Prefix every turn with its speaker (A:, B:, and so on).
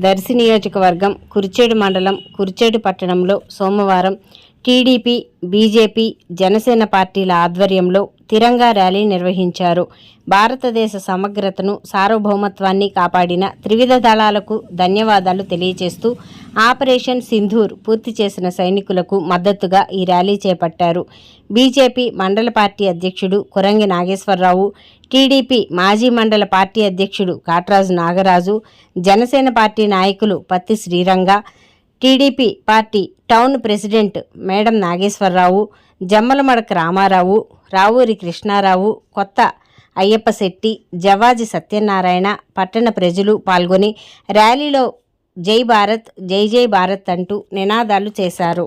A: దర్శి నియోజకవర్గం కురిచేడు మండలం కురిచేడు పట్టణంలో సోమవారం టీడీపీ బీజేపీ జనసేన పార్టీల ఆధ్వర్యంలో తిరంగా ర్యాలీ నిర్వహించారు. భారతదేశ సమగ్రతను సార్వభౌమత్వాన్ని కాపాడిన త్రివిధ దళాలకు ధన్యవాదాలు తెలియజేస్తూ ఆపరేషన్ సింధూర్ పూర్తి చేసిన సైనికులకు మద్దతుగా ఈ ర్యాలీ చేపట్టారు. బీజేపీ మండల పార్టీ అధ్యక్షుడు కురంగి నాగేశ్వరరావు టీడీపీ మాజీ మండల పార్టీ అధ్యక్షుడు కాట్రాజు నాగరాజు జనసేన పార్టీ నాయకులు Patti Sriranga TDP party town president madam Nageswara Rao Jammalamadaka Ramarao Ravuri Krishna Rao కొత్త అయ్యప్ప శెట్టి జవాజి సత్యనారాయణ పట్టణ ప్రజలు పాల్గొని ర్యాలీలో జై భారత్ జై జై భారత్ అంటూ నినాదాలు చేశారు.